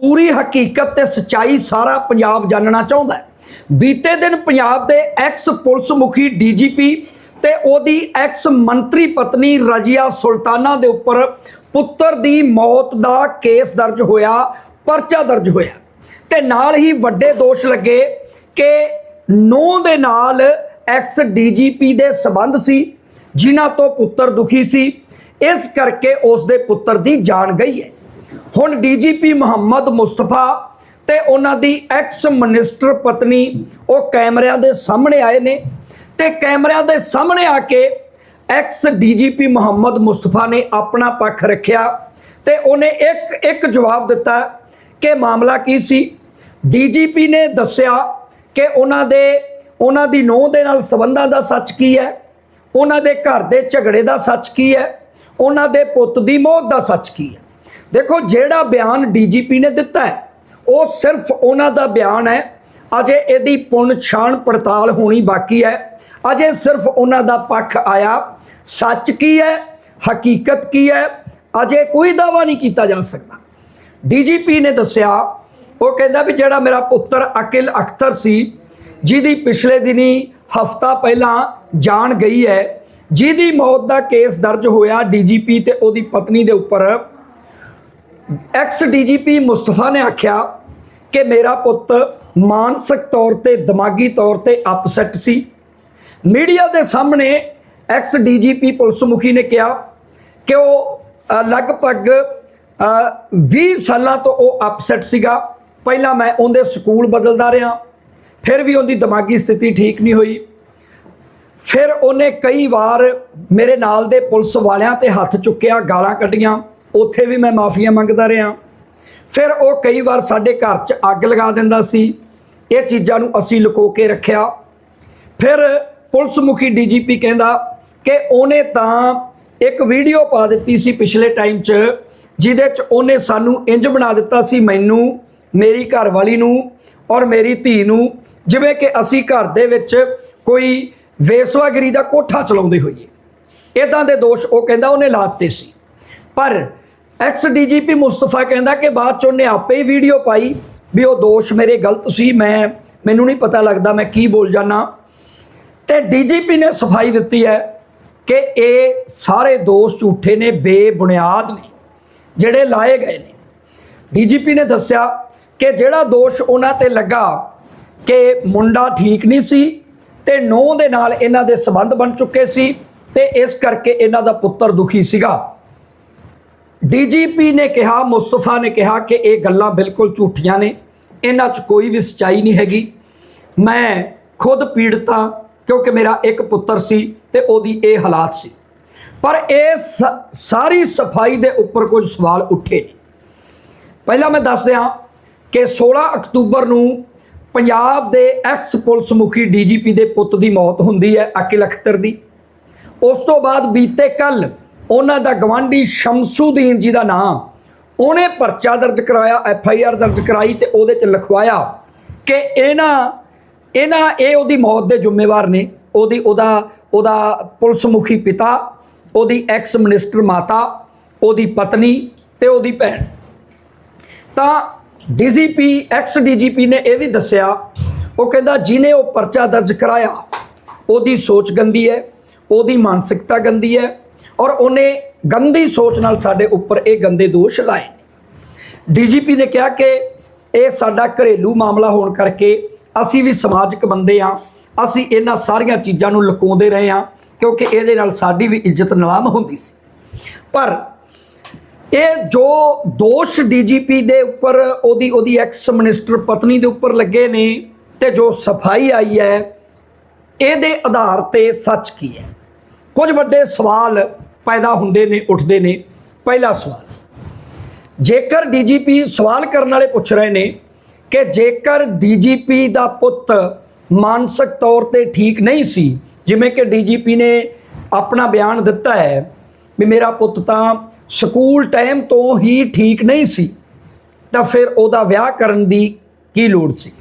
ਪੂਰੀ ਹਕੀਕਤ ਤੇ ਸਚਾਈ ਸਾਰਾ ਪੰਜਾਬ ਜਾਣਨਾ ਚਾਹੁੰਦਾ ਹੈ। ਬੀਤੇ ਦਿਨ ਪੰਜਾਬ ਦੇ ਐਕਸ ਪੁਲਿਸ ਮੁਖੀ ਡੀਜੀਪੀ ਤੇ ਉਹਦੀ ਐਕਸ ਮੰਤਰੀ ਪਤਨੀ ਰਜੀਆ ਸੁਲਤਾਨਾ ਦੇ ਉੱਪਰ ਪੁੱਤਰ ਦੀ ਮੌਤ ਦਾ ਕੇਸ ਦਰਜ ਹੋਇਆ, ਪਰਚਾ ਦਰਜ ਹੋਇਆ। ਤੇ ਨਾਲ ਹੀ ਵੱਡੇ ਦੋਸ਼ ਲੱਗੇ ਕਿ ਨੌ ਦੇ ਨਾਲ ਐਕਸ ਡੀਜੀਪੀ ਦੇ ਸਬੰਧ ਸੀ, ਜਿਨ੍ਹਾਂ ਤੋਂ ਪੁੱਤਰ ਦੁਖੀ ਸੀ। ਇਸ ਕਰਕੇ ਉਸ ਦੇ ਪੁੱਤਰ ਦੀ ਜਾਨ ਗਈ ਹੈ। ਹੁਣ ਡੀਜੀਪੀ ਮੁਹੰਮਦ ਮੁਸਤਫਾ ਤੇ ਉਹਨਾਂ ਦੀ ਐਕਸ ਮਿਨਿਸਟਰ ਪਤਨੀ, ਉਹ ਕੈਮਰਿਆਂ ਦੇ ਸਾਹਮਣੇ ਆਏ ਨੇ ਤੇ ਕੈਮਰਿਆਂ ਦੇ ਸਾਹਮਣੇ ਆ ਕੇ ਐਕਸ ਡੀਜੀਪੀ ਮੁਹੰਮਦ ਮੁਸਤਫਾ ਨੇ ਆਪਣਾ ਪੱਖ ਰੱਖਿਆ ਤੇ ਉਹਨੇ ਇੱਕ ਇੱਕ ਜਵਾਬ ਦਿੱਤਾ ਕਿ ਮਾਮਲਾ ਕੀ ਸੀ? ਡੀਜੀਪੀ ਨੇ ਦੱਸਿਆ ਕਿ ਉਹਨਾਂ ਦੇ, ਉਹਨਾਂ ਦੀ ਨੋਹ ਦੇ ਨਾਲ ਸਬੰਧਾਂ ਦਾ ਸੱਚ ਕੀ ਹੈ? ਉਹਨਾਂ ਦੇ ਘਰ ਦੇ ਝਗੜੇ ਦਾ ਸੱਚ ਕੀ ਹੈ? ਉਹਨਾਂ ਦੇ ਪੁੱਤ ਦੀ ਮੌਤ ਦਾ ਸੱਚ ਕੀ ਹੈ? ਦੇਖੋ ਜਿਹੜਾ ਬਿਆਨ ਡੀਜੀਪੀ ਨੇ ਦਿੱਤਾ ਹੈ, ਉਹ ਸਿਰਫ ਉਹਨਾਂ ਦਾ ਬਿਆਨ ਹੈ। ਅਜੇ ਇਹਦੀ ਪੁਣ ਛਾਣ ਪੜਤਾਲ ਹੋਣੀ ਬਾਕੀ ਹੈ। ਅਜੇ ਸਿਰਫ ਉਹਨਾਂ ਦਾ ਪੱਖ ਆਇਆ। ਸੱਚ ਕੀ ਹੈ? ਹਕੀਕਤ ਕੀ ਹੈ? ਅਜੇ ਕੋਈ ਦਾਵਾ ਨਹੀਂ ਕੀਤਾ ਜਾ ਸਕਦਾ। ਡੀਜੀਪੀ ਨੇ ਦੱਸਿਆ, ਉਹ ਕਹਿੰਦਾ ਵੀ ਜਿਹੜਾ ਮੇਰਾ ਪੁੱਤਰ ਅਕਿਲ ਅਖਤਰ ਸੀ, ਜਿਹਦੀ ਪਿਛਲੇ ਦਿਨੀ ਹਫਤਾ ਪਹਿਲਾਂ ਜਾਣ ਗਈ ਹੈ, ਜਿਹਦੀ ਮੌਤ ਦਾ ਕੇਸ ਦਰਜ ਹੋਇਆ ਡੀਜੀਪੀ ਤੇ ਉਹਦੀ ਪਤਨੀ ਦੇ ਉੱਪਰ ਐਕਸ ਡੀਜੀਪੀ ਮੁਸਤਫਾ ਨੇ ਆਖਿਆ ਕਿ ਮੇਰਾ ਪੁੱਤ ਮਾਨਸਿਕ ਤੌਰ ਤੇ ਦਿਮਾਗੀ ਤੌਰ ਤੇ ਅਪਸੈਟ ਸੀ। ਮੀਡੀਆ ਦੇ ਸਾਹਮਣੇ ਐਕਸ ਡੀਜੀਪੀ ਪੁਲਿਸ ਮੁਖੀ ਨੇ ਕਿਹਾ ਕਿ ਉਹ ਲਗਭਗ ਅ, 20 ਸਾਲਾਂ ਤੋਂ ਉਹ ਅਪਸੈਟ ਸੀਗਾ। ਪਹਿਲਾਂ ਮੈਂ ਉਹਦੇ ਸਕੂਲ ਬਦਲਦਾ ਰਿਹਾ ਫਿਰ ਵੀ ਉਹਦੀ ਦਿਮਾਗੀ ਸਥਿਤੀ ਠੀਕ ਨਹੀਂ ਹੋਈ। ਫਿਰ ਉਹਨੇ ਕਈ ਵਾਰ ਮੇਰੇ ਨਾਲ ਦੇ ਪੁਲਿਸ ਵਾਲਿਆਂ ਤੇ ਹੱਥ ਚੁੱਕਿਆ ਗਾਲਾਂ ਕੱਢੀਆਂ। ਉੱਥੇ ਵੀ ਮੈਂ ਮਾਫੀਆਂ ਮੰਗਦਾ ਰਿਹਾ। ਫਿਰ ਉਹ ਕਈ ਵਾਰ ਸਾਡੇ ਘਰ 'ਚ ਅੱਗ ਲਗਾ ਦਿੰਦਾ ਸੀ। ਇਹ ਚੀਜ਼ਾਂ ਨੂੰ ਅਸੀਂ ਲੁਕੋ ਕੇ ਰੱਖਿਆ। ਫਿਰ ਪੁਲਿਸ ਮੁਖੀ ਡੀਜੀਪੀ ਕਹਿੰਦਾ ਕਿ ਉਹਨੇ ਤਾਂ ਇੱਕ ਵੀਡੀਓ ਪਾ ਦਿੱਤੀ ਸੀ ਪਿਛਲੇ ਟਾਈਮ 'ਚ, ਜਿਹਦੇ 'ਚ ਉਹਨੇ ਸਾਨੂੰ ਇੰਜ ਬਣਾ ਦਿੱਤਾ ਸੀ, ਮੈਨੂੰ, ਮੇਰੀ ਘਰਵਾਲੀ ਨੂੰ ਔਰ ਮੇਰੀ ਧੀ ਨੂੰ, ਜਿਵੇਂ ਕਿ ਅਸੀਂ ਘਰ ਦੇ ਵਿੱਚ ਕੋਈ ਵੇਸਵਾਗਰੀ ਦਾ ਕੋਠਾ ਚਲਾਉਂਦੇ ਹੋਈਏ। ਇਦਾਂ ਦੇ ਦੋਸ਼ ਉਹ ਕਹਿੰਦਾ ਉਹਨੇ ਲਾਤੇ ਸੀ। ਪਰ ਐਕਸ ਡੀਜੀਪੀ ਮੁਸਤਫਾ ਕਹਿੰਦਾ ਕਿ ਬਾਅਦ ਚ ਉਹਨੇ ਆਪੇ ਹੀ ਵੀਡੀਓ ਪਾਈ ਵੀ ਉਹ ਦੋਸ਼ ਮੇਰੇ ਗਲਤ ਸੀ, ਮੈਂ, ਮੈਨੂੰ ਨਹੀਂ ਪਤਾ ਲੱਗਦਾ ਮੈਂ ਕੀ ਬੋਲ ਜਾਣਾ ਤੇ ਡੀਜੀਪੀ ਨੇ ਸਫ਼ਾਈ ਦਿੱਤੀ ਹੈ ਕਿ ਇਹ ਸਾਰੇ ਦੋਸ਼ ਝੂਠੇ ਨੇ, ਬੇਬੁਨਿਆਦ ਨੇ, ਜਿਹੜੇ ਲਾਏ ਗਏ ਨੇ। ਡੀਜੀਪੀ ਨੇ ਦੱਸਿਆ ਕਿ ਜਿਹੜਾ ਦੋਸ਼ ਉਹਨਾਂ ਤੇ ਲੱਗਾ ਕਿ ਮੁੰਡਾ ਠੀਕ ਨਹੀਂ ਸੀ ਤੇ ਨੌ ਦੇ ਨਾਲ ਇਹਨਾਂ ਦੇ ਸਬੰਧ ਬਣ ਚੁੱਕੇ ਸੀ ਤੇ ਇਸ ਕਰਕੇ ਇਹਨਾਂ ਦਾ ਪੁੱਤਰ ਦੁਖੀ ਸੀਗਾ। ਡੀਜੀਪੀ ਨੇ ਕਿਹਾ, ਮੁਸਤਫਾ ਨੇ ਕਿਹਾ ਕਿ ਇਹ ਗੱਲਾਂ ਬਿਲਕੁਲ ਝੂਠੀਆਂ ਨੇ। ਇਹਨਾਂ 'ਚ ਕੋਈ ਵੀ ਸਚਾਈ ਨਹੀਂ ਹੈਗੀ। ਮੈਂ ਖੁਦ ਪੀੜਤ ਹਾਂ ਕਿਉਂਕਿ ਮੇਰਾ ਇੱਕ ਪੁੱਤਰ ਸੀ ਤੇ ਉਹਦੀ ਇਹ ਹਾਲਾਤ ਸੀ। ਪਰ ਇਹ ਸਾਰੀ ਸਫ਼ਾਈ ਦੇ ਉੱਪਰ ਕੁਝ ਸਵਾਲ ਉੱਠੇ ਨੇ। ਪਹਿਲਾਂ ਮੈਂ ਦੱਸ ਦਿਆਂ ਕਿ 16 ਅਕਤੂਬਰ ਨੂੰ ਪੰਜਾਬ ਦੇ ਐਕਸ ਪੁਲਿਸ ਮੁਖੀ ਡੀਜੀਪੀ ਦੇ ਪੁੱਤ ਦੀ ਮੌਤ ਹੁੰਦੀ ਹੈ ਅਕਿਲ ਅਖਤਰ ਦੀ। ਉਸ ਤੋਂ ਬਾਅਦ ਬੀਤੇ ਕੱਲ ਉਹਨਾਂ ਦਾ ਗਵਾਂਢੀ ਸ਼ਮਸੂਦੀਨ ਜੀ ਦਾ ਨਾਮ। ਉਹਨੇ ਪਰਚਾ ਦਰਜ ਕਰਾਇਆ, ਐਫ ਆਈ ਆਰ ਦਰਜ ਕਰਾਈ ਤੇ ਉਹਦੇ ਚ ਲਿਖਵਾਇਆ ਕਿ ਇਹਨਾਂ ਇਹਨਾਂ, ਇਹ ਉਹਦੀ ਮੌਤ ਦੇ ਜ਼ਿੰਮੇਵਾਰ ਨੇ। ਉਹਦੀ, ਉਹਦਾ ਉਹਦਾ ਪੁਲਿਸ ਮੁਖੀ ਪਿਤਾ, ਉਹਦੀ ਐਕਸ ਮਿਨਿਸਟਰ ਮਾਤਾ, ਉਹਦੀ ਪਤਨੀ ਤੇ ਉਹਦੀ ਭੈਣ। ਤਾਂ ਡੀਜੀਪੀ ਐਕਸ ਡੀਜੀਪੀ ਨੇ ਇਹ ਵੀ ਦੱਸਿਆ, ਉਹ ਕਹਿੰਦਾ ਜਿਹਨੇ ਉਹ ਪਰਚਾ ਦਰਜ ਕਰਾਇਆ, ਉਹਦੀ ਸੋਚ ਗੰਦੀ ਹੈ, ਉਹਦੀ ਮਾਨਸਿਕਤਾ ਗੰਦੀ ਹੈ ਔਰ ਉਹਨੇ ਗੰਦੀ ਸੋਚ ਨਾਲ ਸਾਡੇ ਉੱਪਰ ਇਹ ਗੰਦੇ ਦੋਸ਼ ਲਾਏ ਨੇ। ਡੀਜੀਪੀ ਨੇ ਕਿਹਾ ਕਿ ਇਹ ਸਾਡਾ ਘਰੇਲੂ ਮਾਮਲਾ ਹੋਣ ਕਰਕੇ ਅਸੀਂ ਵੀ ਸਮਾਜਿਕ ਬੰਦੇ ਆ ਅਸੀਂ ਇਹਨਾਂ ਸਾਰੀਆਂ ਚੀਜ਼ਾਂ ਨੂੰ ਲੁਕਾਉਂਦੇ ਰਹੇ ਆ ਕਿਉਂਕਿ ਇਹਦੇ ਨਾਲ ਸਾਡੀ ਵੀ ਇੱਜ਼ਤ ਨਿਲਾਮ ਹੁੰਦੀ ਸੀ। ਪਰ ਇਹ ਜੋ ਦੋਸ਼ ਡੀਜੀਪੀ ਦੇ ਉੱਪਰ, ਉਹਦੀ ਉਹਦੀ ਐਕਸ ਮਿਨਿਸਟਰ ਪਤਨੀ ਦੇ ਉੱਪਰ ਲੱਗੇ ਨੇ ਤੇ ਜੋ ਸਫ਼ਾਈ ਆਈ ਹੈ, ਇਹਦੇ ਆਧਾਰ ਤੇ ਸੱਚ ਕੀ ਹੈ? ਕੁਝ ਵੱਡੇ ਸਵਾਲ ਪੈਦਾ ਹੁੰਦੇ ਨੇ, ਉੱਠਦੇ ਨੇ। ਪਹਿਲਾ ਸਵਾਲ, ਜੇਕਰ ਡੀਜੀਪੀ ਸਵਾਲ ਕਰਨ ਵਾਲੇ ਪੁੱਛ ਰਹੇ ਨੇ ਕਿ ਜੇਕਰ ਡੀਜੀਪੀ ਦਾ ਪੁੱਤ ਮਾਨਸਿਕ ਤੌਰ ਤੇ ਠੀਕ ਨਹੀਂ ਸੀ, ਜਿਵੇਂ ਕਿ ਡੀਜੀਪੀ ਨੇ ਆਪਣਾ ਬਿਆਨ ਦਿੱਤਾ ਹੈ ਵੀ ਮੇਰਾ ਪੁੱਤ ਤਾਂ ਸਕੂਲ ਟਾਈਮ ਤੋਂ ਹੀ ਠੀਕ ਨਹੀਂ ਸੀ, ਤਾਂ ਫਿਰ ਉਹਦਾ ਵਿਆਹ ਕਰਨ ਦੀ ਕੀ ਲੋੜ ਸੀ?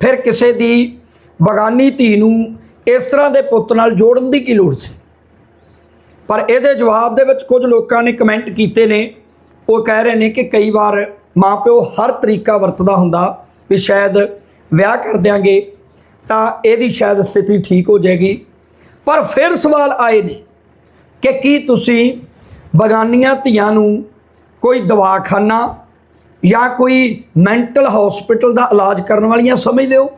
ਫਿਰ ਕਿਸੇ ਦੀ ਬਗਾਨੀ ਧੀ ਨੂੰ ਇਸ ਤਰ੍ਹਾਂ ਦੇ ਪੁੱਤ ਨਾਲ ਜੋੜਨ ਦੀ ਕੀ ਲੋੜ ਸੀ? ਪਰ ਇਹਦੇ ਜਵਾਬ ਦੇ ਵਿੱਚ ਕੁਝ ਲੋਕਾਂ ਨੇ ਕਮੈਂਟ ਕੀਤੇ ਨੇ। ਉਹ ਕਹਿ ਰਹੇ ਨੇ ਕਿ ਕਈ ਵਾਰ ਮਾਪਿਓ ਹਰ ਤਰੀਕਾ ਵਰਤਦਾ ਹੁੰਦਾ ਵੀ ਸ਼ਾਇਦ ਵਿਆਹ ਕਰ ਦਿਆਂਗੇ ਤਾਂ ਇਹਦੀ ਸ਼ਾਇਦ ਸਥਿਤੀ ਠੀਕ ਹੋ ਜਾਏਗੀ। ਪਰ ਫਿਰ ਸਵਾਲ ਆਏ ਨੇ ਕਿ ਕੀ ਤੁਸੀਂ ਬਗਾਨੀਆਂ ਧੀਆਂ ਨੂੰ ਕੋਈ ਦਵਾਖਾਨਾ ਜਾਂ ਕੋਈ ਮੈਂਟਲ ਹਸਪੀਟਲ ਦਾ ਇਲਾਜ ਕਰਨ ਵਾਲੀਆਂ ਸਮਝਦੇ ਹੋ?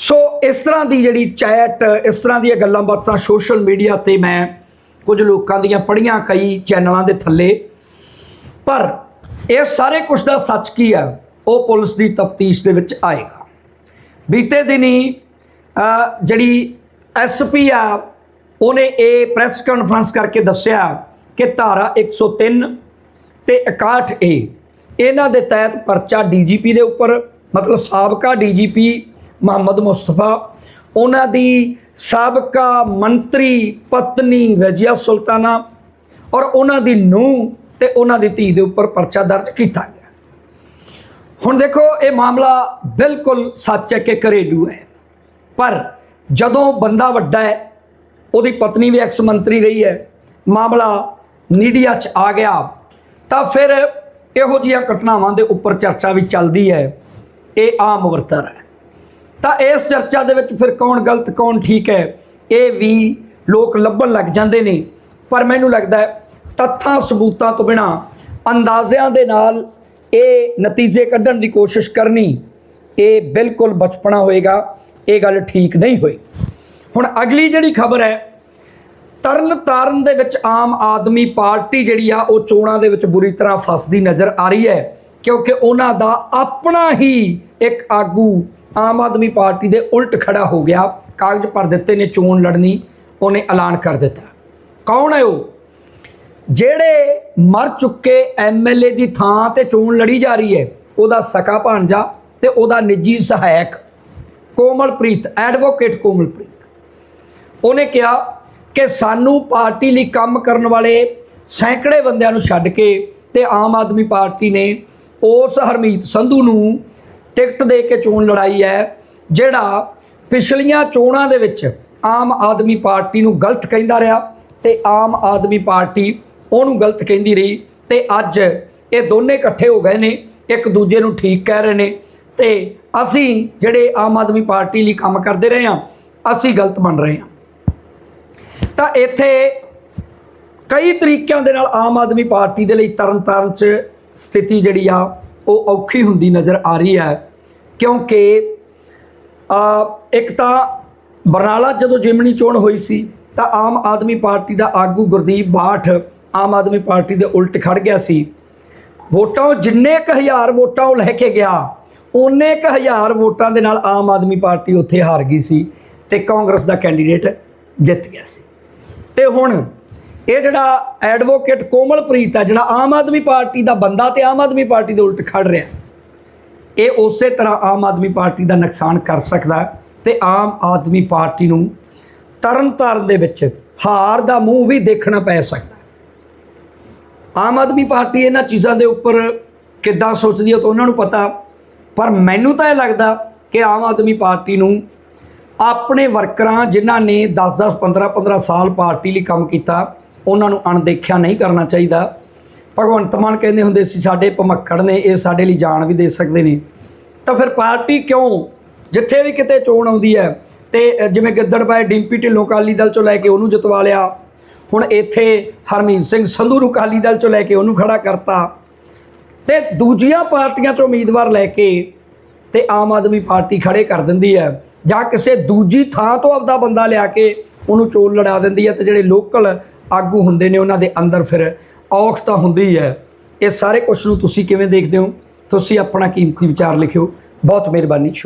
ਸੋ ਇਸ ਤਰ੍ਹਾਂ ਦੀ ਜਿਹੜੀ ਚੈਟ ਇਸ ਤਰ੍ਹਾਂ ਦੀਆਂ ਗੱਲਾਂ ਬਾਤਾਂ ਸੋਸ਼ਲ ਮੀਡੀਆ ਤੇ ਮੈਂ ਕੁਝ ਲੋਕਾਂ ਦੀਆਂ ਪੜੀਆਂ ਕਈ ਚੈਨਲਾਂ ਦੇ ਥੱਲੇ। ਪਰ ਇਹ ਸਾਰੇ ਕੁਝ ਦਾ ਸੱਚ ਕੀ ਹੈ ਉਹ ਪੁਲਿਸ ਦੀ ਤਫਤੀਸ਼ ਦੇ ਵਿੱਚ ਆਏਗਾ। ਬੀਤੇ ਦਿਨੀ ਅ, ਜਿਹੜੀ ਐਸਪੀ ਆ ਉਹਨੇ ਇਹ ਪ੍ਰੈਸ ਕਾਨਫਰੰਸ ਕਰਕੇ ਦੱਸਿਆ ਕਿ ਧਾਰਾ 103 ਤੇ 61 ਏ ਇਹਨਾਂ ਦੇ ਤਹਿਤ ਪਰਚਾ ਡੀਜੀਪੀ ਦੇ ਉੱਪਰ ਮਤਲਬ ਸਾਬਕਾ ਡੀਜੀਪੀ ਮੁਹੰਮਦ ਮੁਸਤਫਾ, ਉਹਨਾਂ ਦੀ ਸਾਬਕਾ ਮੰਤਰੀ ਪਤਨੀ ਰਜੀਆ ਸੁਲਤਾਨਾ ਔਰ ਉਹਨਾਂ ਦੀ ਨੂੰਹ ਤੇ ਉਹਨਾਂ ਦੀ ਧੀ ਦੇ ਉੱਪਰ ਪਰਚਾ ਦਰਜ ਕੀਤਾ ਗਿਆ। ਹੁਣ ਦੇਖੋ, ਇਹ ਮਾਮਲਾ ਬਿਲਕੁਲ ਸੱਚ ਹੈ ਕਿ ਘਰੇਲੂ ਹੈ। ਪਰ ਜਦੋਂ ਬੰਦਾ ਵੱਡਾ ਹੈ, ਉਹਦੀ ਪਤਨੀ ਵੀ ਐਕਸ ਮੰਤਰੀ ਰਹੀ ਹੈ, ਮਾਮਲਾ ਮੀਡੀਆ 'ਚ ਆ ਗਿਆ, ਤਾਂ ਫਿਰ ਇਹੋ ਜਿਹੀਆਂ ਘਟਨਾਵਾਂ ਦੇ ਉੱਪਰ ਚਰਚਾ ਵੀ ਚੱਲਦੀ ਹੈ। ਇਹ ਆਮ ਵਰਤਰ ਹੈ। ਤਾਂ ਇਸ ਚਰਚਾ ਦੇ ਵਿੱਚ ਫਿਰ ਕੌਣ ਗਲਤ, ਕੌਣ ਠੀਕ ਹੈ, ਇਹ ਵੀ ਲੋਕ ਲੱਭਣ ਲੱਗ ਜਾਂਦੇ ਨੇ। ਪਰ ਮੈਨੂੰ ਲੱਗਦਾ ਹੈ, ਤੱਥਾਂ ਸਬੂਤਾਂ ਤੋਂ ਬਿਨਾ ਅੰਦਾਜ਼ਿਆਂ ਦੇ ਨਾਲ ਇਹ ਨਤੀਜੇ ਕੱਢਣ ਦੀ ਕੋਸ਼ਿਸ਼ ਕਰਨੀ, ਇਹ ਬਿਲਕੁਲ ਬਚਪਨਾ ਹੋਏਗਾ, ਇਹ ਗੱਲ ਠੀਕ ਨਹੀਂ ਹੋਈ। ਹੁਣ ਅਗਲੀ ਜਿਹੜੀ ਖਬਰ ਹੈ ਤਰਨ ਤਾਰਨ ਦੇ ਵਿੱਚ ਆਮ ਆਦਮੀ ਪਾਰਟੀ ਜਿਹੜੀ ਆ, ਉਹ ਚੋਣਾਂ ਦੇ ਵਿੱਚ ਬੁਰੀ ਤਰ੍ਹਾਂ ਫਸਦੀ ਨਜ਼ਰ ਆ ਰਹੀ ਹੈ। ਕਿਉਂਕਿ ਉਹਨਾਂ ਦਾ ਆਪਣਾ ਹੀ ਇੱਕ ਆਗੂ ਆਮ ਆਦਮੀ ਪਾਰਟੀ ਦੇ ਉਲਟ ਖੜਾ ਹੋ ਗਿਆ। ਕਾਗਜ਼ ਭਰ ਦਿੱਤੇ ਨੇ, ਚੋਣ ਲੜਨੀ, ਉਹਨੇ ਐਲਾਨ ਕਰ ਦਿੱਤਾ। ਕੌਣ ਹੈ ਉਹ? ਜਿਹੜੇ ਮਰ ਚੁੱਕੇ ਐਮਐਲਏ ਦੀ ਥਾਂ ਤੇ ਚੋਣ ਲੜੀ ਜਾ ਰਹੀ ਹੈ, ਉਹਦਾ ਸਕਾ ਭਾਣਜਾ ਤੇ ਉਹਦਾ ਨਿੱਜੀ ਸਹਾਇਕ ਕੋਮਲਪ੍ਰੀਤ, ਐਡਵੋਕੇਟ ਕੋਮਲਪ੍ਰੀਤ। ਉਹਨੇ ਕਿਹਾ ਕਿ ਸਾਨੂੰ ਪਾਰਟੀ ਲਈ ਕੰਮ ਕਰਨ ਵਾਲੇ ਸੈਂਕੜੇ ਬੰਦਿਆਂ ਨੂੰ ਛੱਡ ਕੇ ਤੇ ਆਮ ਆਦਮੀ ਪਾਰਟੀ ਨੇ ਉਸ ਹਰਮੀਤ ਸੰਧੂ ਨੂੰ ਟਿਕਟ ਦੇ ਕੇ ਚੋਣ ਲੜਾਈ ਹੈ, ਜਿਹੜਾ ਪਿਛਲੀਆਂ ਚੋਣਾਂ ਦੇ ਵਿੱਚ ਆਮ ਆਦਮੀ ਪਾਰਟੀ ਨੂੰ ਗਲਤ ਕਹਿੰਦਾ ਰਿਹਾ ਤੇ ਆਮ ਆਦਮੀ ਪਾਰਟੀ ਉਹਨੂੰ ਗਲਤ ਕਹਿੰਦੀ ਰਹੀ ਤੇ ਅੱਜ ਇਹ ਦੋਨੇ ਇਕੱਠੇ ਹੋ ਗਏ ਨੇ, ਇੱਕ ਦੂਜੇ ਨੂੰ ਠੀਕ ਕਹਿ ਰਹੇ ਨੇ ਤੇ ਅਸੀਂ ਜਿਹੜੇ ਆਮ ਆਦਮੀ ਪਾਰਟੀ ਲਈ ਕੰਮ ਕਰਦੇ ਰਹੇ ਹਾਂ, ਅਸੀਂ ਗਲਤ ਬਣ ਰਹੇ ਹਾਂ। ਤਾਂ ਇੱਥੇ ਕਈ ਤਰੀਕਿਆਂ ਦੇ ਨਾਲ ਆਮ ਆਦਮੀ ਪਾਰਟੀ ਦੇ ਲਈ ਤਰਨਤਾਰਨ 'ਚ ਸਥਿਤੀ ਜਿਹੜੀ ਆ, ਉਹ ਔਖੀ ਹੁੰਦੀ ਨਜ਼ਰ ਆ ਰਹੀ ਹੈ। ਕਿਉਂਕਿ ਇੱਕ ਤਾਂ ਬਰਨਾਲਾ ਜਦੋਂ ਜਿਮਣੀ ਚੋਣ ਹੋਈ ਸੀ, ਤਾਂ ਆਮ ਆਦਮੀ ਪਾਰਟੀ ਦਾ ਆਗੂ ਗੁਰਦੀਪ ਬਾਠ ਆਮ ਆਦਮੀ ਪਾਰਟੀ ਦੇ ਉਲਟ ਖੜ ਗਿਆ ਸੀ। ਵੋਟਾਂ ਉਹ ਜਿੰਨੇ ਕੁ ਹਜ਼ਾਰ ਵੋਟਾਂ ਉਹ ਲੈ ਕੇ ਗਿਆ ਉਹਨੇ ਕੁ ਹਜ਼ਾਰ ਵੋਟਾਂ ਦੇ ਨਾਲ ਆਮ ਆਦਮੀ ਪਾਰਟੀ ਉੱਥੇ ਹਾਰ ਗਈ ਸੀ ਤੇ ਕਾਂਗਰਸ ਦਾ ਕੈਂਡੀਡੇਟ ਜਿੱਤ ਗਿਆ ਸੀ। ਤੇ ਹੁਣ ਇਹ ਜਿਹੜਾ ਐਡਵੋਕੇਟ ਕੋਮਲਪ੍ਰੀਤ ਹੈ ਜਿਹੜਾ ਆਮ ਆਦਮੀ ਪਾਰਟੀ ਦਾ ਬੰਦਾ ਤੇ ਆਮ ਆਦਮੀ ਪਾਰਟੀ ਦੇ ਉਲਟ ਖੜ ਰਿਹਾ, ਇਹ ਉਸੇ ਤਰ੍ਹਾਂ ਆਮ ਆਦਮੀ ਪਾਰਟੀ ਦਾ ਨੁਕਸਾਨ ਕਰ ਸਕਦਾ ਹੈ ਤੇ ਆਮ ਆਦਮੀ ਪਾਰਟੀ ਨੂੰ ਤਰਨ ਤਾਰਨ ਦੇ ਵਿੱਚ ਹਾਰ ਦਾ ਮੂੰਹ ਵੀ ਦੇਖਣਾ ਪੈ ਸਕਦਾ ਆਮ ਆਦਮੀ ਪਾਰਟੀ ਇਹਨਾਂ ਚੀਜ਼ਾਂ ਦੇ ਉੱਪਰ ਕਿੱਦਾਂ ਸੋਚਦੀ ਹੈ ਤਾਂ ਉਹਨਾਂ ਨੂੰ ਪਤਾ, ਪਰ ਮੈਨੂੰ ਤਾਂ ਇਹ ਲੱਗਦਾ ਕਿ ਆਮ ਆਦਮੀ ਪਾਰਟੀ ਨੂੰ ਆਪਣੇ ਵਰਕਰਾਂ ਜਿਨ੍ਹਾਂ ਨੇ 10-10 15-15 ਸਾਲ ਪਾਰਟੀ ਲਈ ਕੰਮ ਕੀਤਾ ਉਹਨਾਂ ਨੂੰ ਅਣਦੇਖਿਆ ਨਹੀਂ ਕਰਨਾ ਚਾਹੀਦਾ। ਭਗਵੰਤ ਮਾਨ ਕਹਿੰਦੇ ਹੁੰਦੇ ਸੀ, ਸਾਡੇ ਭਮੱਕੜ ਨੇ, ਇਹ ਸਾਡੇ ਲਈ ਜਾਨ ਵੀ ਦੇ ਸਕਦੇ ਨੇ। ਤਾਂ ਫਿਰ ਪਾਰਟੀ ਕਿਉਂ, ਜਿੱਥੇ ਵੀ ਕਿਤੇ ਚੋਣ ਆਉਂਦੀ ਹੈ, ਤੇ ਜਿਵੇਂ ਗਿੱਦੜ ਗਿੱਦੜਬਾਏ ਡਿੰਪੀ ਢਿੱਲੋਂ ਅਕਾਲੀ ਦਲ ਚੋਂ ਲੈ ਕੇ ਉਹਨੂੰ ਜਿਤਵਾ ਲਿਆ, ਹੁਣ ਇੱਥੇ ਹਰਮੀਤ ਸਿੰਘ ਸੰਧੂ ਨੂੰ ਅਕਾਲੀ ਦਲ ਚੋਂ ਲੈ ਕੇ ਉਹਨੂੰ ਖੜਾ ਕਰਤਾ, ਤੇ ਦੂਜੀਆਂ ਪਾਰਟੀਆਂ ਤੋਂ ਉਮੀਦਵਾਰ ਲੈ ਕੇ ਤੇ ਆਮ ਆਦਮੀ ਪਾਰਟੀ ਖੜੇ ਕਰ ਦਿੰਦੀ ਹੈ, ਜਾਂ ਕਿਸੇ ਦੂਜੀ ਥਾਂ ਤੋਂ ਆਪਦਾ ਬੰਦਾ ਲਿਆ ਕੇ ਉਹਨੂੰ ਚੋਣ ਲੜਾ ਦਿੰਦੀ ਹੈ, ਤੇ ਜਿਹੜੇ ਲੋਕਲ ਆਗੂ ਹੁੰਦੇ ਨੇ ਉਹਨਾਂ ਦੇ ਅੰਦਰ ਫਿਰ ਔਖ ਤਾਂ ਹੁੰਦੀ ਹੈ। ਇਹ ਸਾਰੇ ਕੁਝ ਨੂੰ ਤੁਸੀਂ ਕਿਵੇਂ ਦੇਖਦੇ ਹੋ? ਤੁਸੀਂ ਆਪਣਾ ਕੀਮਤੀ ਵਿਚਾਰ ਲਿਖਿਓ। ਬਹੁਤ ਮਿਹਰਬਾਨੀ, ਸ਼ੁਕਰੀਆ।